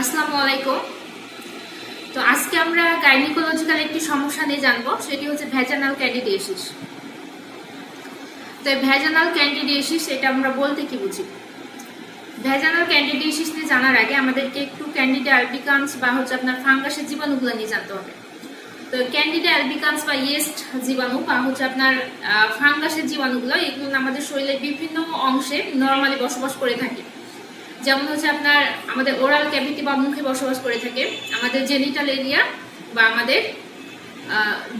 আসসালামু আলাইকুম। তো আজকে আমরা গাইনিকোলজিক্যাল একটি সমস্যা নিয়ে জানব, সেটি হচ্ছে ভ্যাজানাল ক্যান্ডিডিয়েসিস তো ভ্যাজানাল ক্যান্ডিডিয়েসিস এটা আমরা বলতে কি বুঝি? ভ্যাজানাল ক্যান্ডিডিয়েসিস নিয়ে জানার আগে আমাদেরকে একটু ক্যান্ডিডা অ্যালবিকান্স বা হচ্ছে আপনার ফাঙ্গাসের জীবাণুগুলো নিয়ে জানতে হবে। তো ক্যান্ডিডা অ্যালবিকান্স বা ইয়েস্ট জীবাণু বা হচ্ছে আপনার ফাঙ্গাসের জীবাণুগুলো, এগুলো আমাদের শরীরের বিভিন্ন অংশে নর্মালি বসবাস করে থাকে। যেমন হচ্ছে আপনার আমাদের ওরাল ক্যাভিটি বা মুখে বসবাস করে থাকে, আমাদের জেনিটাল এরিয়া বা আমাদের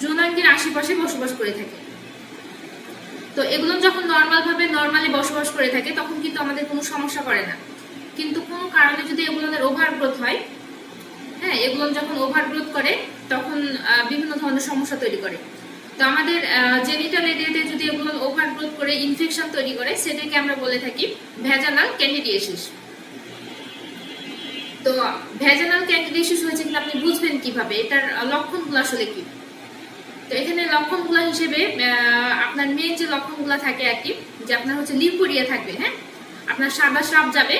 যৌনাঙ্গের আশেপাশে বসবাস করে থাকে। তো এগুলো যখন নর্মাল ভাবে নর্মালি বসবাস করে থাকে, তখন কিন্তু আমাদের কোনো সমস্যা করে না। কিন্তু কোনো কারণে যদি এগুলোর ওভার গ্রোথ হয় হ্যাঁ এগুলো যখন ওভার গ্রোথ করে, তখন বিভিন্ন ধরনের সমস্যা তৈরি করে। তো আমাদের জেনিটাল এরিয়াতে যদি এগুলো ওভার গ্রোথ করে ইনফেকশন তৈরি করে, সেটাকে আমরা বলে থাকি ভেজানাল ক্যান্ডিডিয়েসিস তো ভ্যাজানাল ক্যান্ডিডিয়েসিস হয়েছে কিন্তু আপনি বুঝবেন কীভাবে? এটার লক্ষণগুলো আসলে কি? তো এখানে লক্ষণগুলো হিসেবে আপনার মেন যে লক্ষণগুলো থাকে আর কি যে আপনার হচ্ছে লিউকোরিয়া থাকবে হ্যাঁ? আপনার সাদা স্রাব যাবে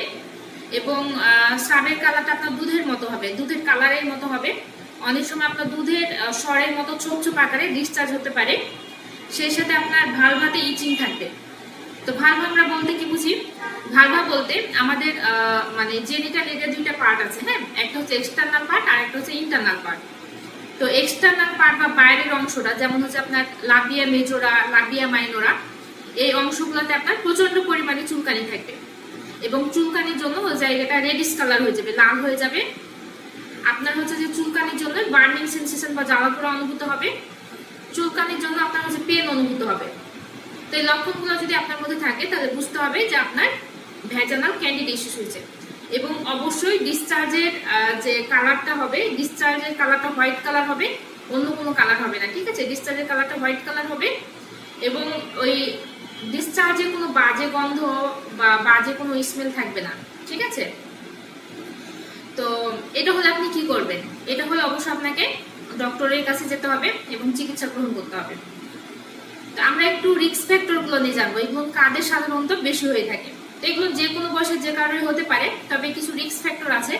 এবং আহ, স্রাবের কালারটা আপনার দুধের মতো হবে দুধের কালারের মতো হবে। অনেক সময় আপনার দুধের স্বরের মতো ছোপ ছোপ আকারে ডিসচার্জ হতে পারে। সেই সাথে আপনার ভালভাতে ইচিং থাকবে। তো ভালভা আমরা বলতে কি বুঝি? ভালভা বলতে আমাদের মানে জেনিটাল এরিয়া দুইটা পার্ট আছে হ্যাঁ? একটা হচ্ছে এক্সটার্নাল পার্ট আর একটা হচ্ছে ইন্টারনাল পার্ট তো এক্সটার্নাল পার্ট বা বাইরের অংশটা, যেমন হচ্ছে আপনার লাবিয়া মেজোরা লাবিয়া মাইনোরা এই অংশগুলোতে আপনার প্রচণ্ড পরিমাণে চুলকানি থাকবে। এবং চুলকানির জন্য ওই জায়গাটা রেডিশ কালার হয়ে যাবে, লাল হয়ে যাবে। আপনার হচ্ছে যে চুলকানির জন্য বার্নিং সেন্সেশন বা জ্বালা পোড়া অনুভূত হবে। চুলকানির জন্য আপনার হচ্ছে পেন অনুভূত হবে। তো এই লক্ষণগুলো যদি আপনার মধ্যে থাকে, তাহলে বুঝতে হবে যে আপনার ভ্যাজানাল ক্যান্ডিডেসিস হয়েছে। এবং অবশ্যই ডিসচার্জের যে কালারটা হবে ডিসচার্জের কালারটা হোয়াইট কালার হবে, অন্য কোনো কালার হবে না, ঠিক আছে? ডিসচার্জের কালারটা হোয়াইট কালার হবে এবং ওই ডিসচার্জে কোনো বাজে গন্ধ বা বাজে কোনো স্মেল থাকবে না, ঠিক আছে? তো এটা হলে আপনি কি করবেন? এটা হলে অবশ্যই আপনাকে ডক্টরের কাছে যেতে হবে এবং চিকিৎসা গ্রহণ করতে হবে। তো আমরা একটু রিক্স ফ্যাক্টরগুলো নিয়ে জানব। এগুলো কাদের সাধারণত বেশি হয়ে থাকে? তো এগুলো যে কোনো বয়সে যে কারণে হতে পারে, তবে কিছু রিক্স ফ্যাক্টর আছে।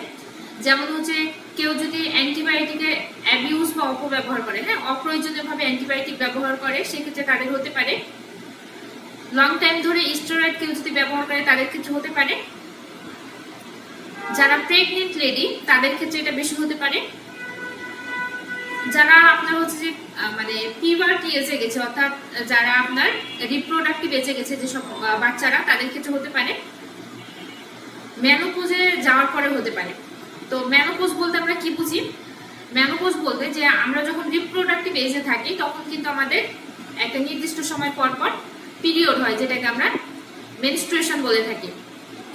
যেমন হচ্ছে, কেউ যদি অ্যান্টিবায়োটিকের অ্যাবিউজ বা অপব্যবহার করে হ্যাঁ? অপ্রয়োজনীয়ভাবে অ্যান্টিবায়োটিক ব্যবহার করে, সেক্ষেত্রে তাদের হতে পারে। লং টাইম ধরে স্টেরয়েড কেউ যদি ব্যবহার করে, তাদের ক্ষেত্রে হতে পারে। যারা প্রেগনেন্ট লেডি তাদের ক্ষেত্রে এটা বেশি হতে পারে। যারা আপনার হচ্ছে যে মানে পিভার্টি এসে গেছে, অর্থাৎ যারা আপনার রিপ্রোডাক্টিভ এসে গেছে যেসব বাচ্চারা, তাদের ক্ষেত্রে হতে পারে। ম্যানোপোজে যাওয়ার পরে হতে পারে। তো ম্যানোপোজ বলতে আমরা কি বুঝি? ম্যানোপোজ বলতে যে, আমরা যখন রিপ্রোডাক্টিভ এজে থাকি, তখন কিন্তু আমাদের একটা নির্দিষ্ট সময় পর পর পিরিয়ড হয়, যেটাকে আমরা মেনস্ট্রুয়েশন বলে থাকি।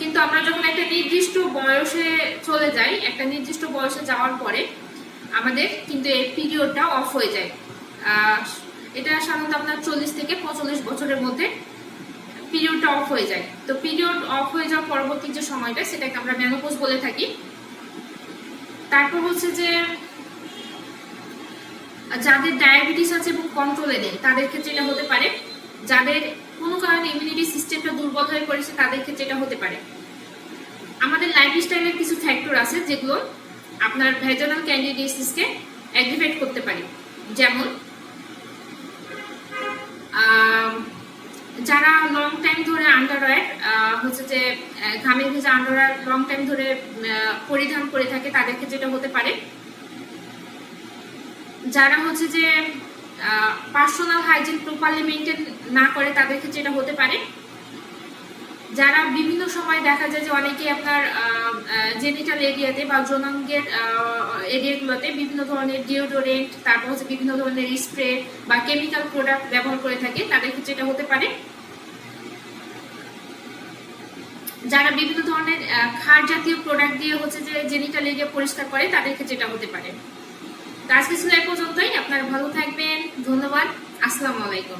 কিন্তু আমরা যখন একটা নির্দিষ্ট বয়সে চলে যাই, একটা নির্দিষ্ট বয়সে যাওয়ার পরে আমাদের, কিন্তু এই পিরিয়ডটা অফ হয়ে যায়। এটা সাধারণত আপনার চল্লিশ থেকে পঁয়তাল্লিশ বছরের মধ্যে পিরিয়ডটা অফ হয়ে যায়। তো পিরিয়ড অফ হয়ে যাওয়ার পরবর্তী যে সময়টা, সেটাকে আমরা ম্যানোপোজ বলে থাকি। তারপর হচ্ছে যে, যাদের ডায়াবেটিস আছে এবং কন্ট্রোলে নেই, তাদের ক্ষেত্রে এটা হতে পারে। যাদের কোনো কারণে ইমিউনিটি সিস্টেমটা দুর্বল হয়ে পড়েছে, তাদের ক্ষেত্রে এটা হতে পারে। আমাদের লাইফস্টাইলের কিছু ফ্যাক্টর আছে যেগুলো আপনার ভেজানাল ক্যান্ডিডিয়াসিসকে অ্যাক্টিভেট করতে পারে। যেমন যারা লং টাইম ধরে আন্ডারওয়্যার হচ্ছে যে ঘামে ভেজা আন্ডারওয়্যার লং টাইম ধরে পরিধান করে থাকে তাদের ক্ষেত্রে এটা হতে পারে, যারা হচ্ছে যে পার্সোনাল হাইজিন প্রপারলি মেনটেন না করে তাদের ক্ষেত্রে এটা হতে পারে যারা বিভিন্ন সময় দেখা যায় যে অনেকে আপনার জেনিটাল এরিয়াতে বা যৌনাঙ্গের এরিয়াগুলোতে বিভিন্ন ধরনের ডিওডোরেন্ট তারপর হচ্ছে বিভিন্ন ধরনের স্প্রে বা কেমিক্যাল প্রোডাক্ট ব্যবহার করে থাকে, তাদের ক্ষেত্রে এটা হতে পারে। যারা বিভিন্ন ধরনের খার জাতীয় প্রোডাক্ট দিয়ে হচ্ছে যে জেনিটাল এরিয়া পরিষ্কার করে, তাদের ক্ষেত্রে এটা হতে পারে। আজকে ছিল এ পর্যন্তই, আপনারা ভালো থাকবেন, ধন্যবাদ, আসসালামু আলাইকুম।